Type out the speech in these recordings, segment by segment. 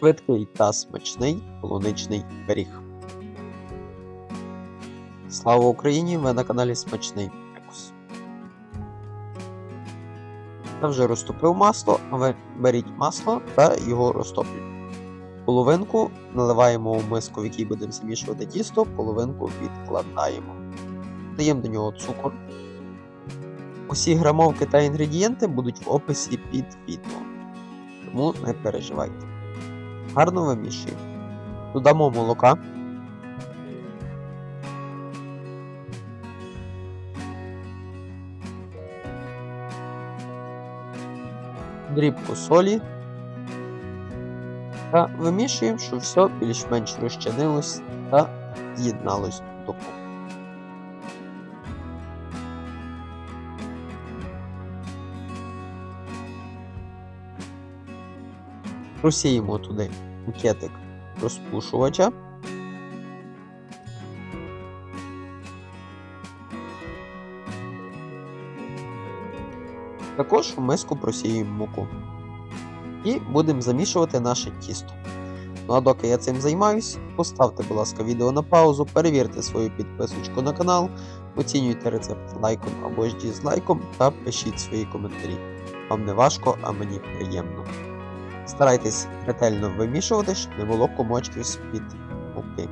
швидкий та смачний полуничний пиріг. Слава Україні! Ви на каналі Смачний Мекус. Я вже розтопив масло, а ви беріть масло та його розтоплюйте. Половинку наливаємо у миску, в якій будемо замішувати тісто, половинку відкладаємо. Даємо до нього цукор. Усі грамовки та інгредієнти будуть в описі під відео. Тому не переживайте. Гарно вимішуємо. Додамо молока. Дрібку солі. Та вимішуємо, щоб все більш-менш розчинилось та з'єдналось докупи. Просіємо туди пакетик розпушувача. Також в миску просіємо муку. І будемо замішувати наше тісто. Ну а доки я цим займаюсь, поставте, будь ласка, відео на паузу, перевірте свою підписочку на канал, оцінюйте рецепт лайком або ж дізлайком та пишіть свої коментарі. Вам не важко, а мені приємно. Старайтесь ретельно вимішувати, щоб не було комочків з-під муки.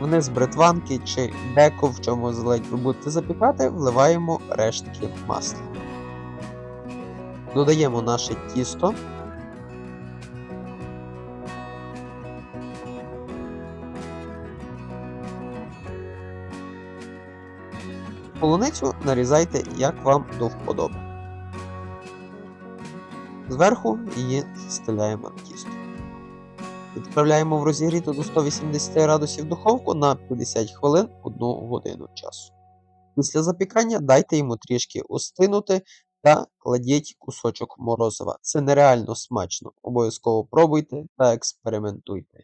Вниз бритванки чи деко, в чому заледь ви будете запікати, вливаємо рештки масла. Додаємо наше тісто. Полуницю нарізайте, як вам до вподоби. Зверху її стеляємо на тісто. Відправляємо в розігріту до 180 градусів духовку на 50 хвилин 1 годину часу. Після запікання дайте йому трішки остинути та кладіть кусочок морозива. Це нереально смачно. Обов'язково пробуйте та експериментуйте.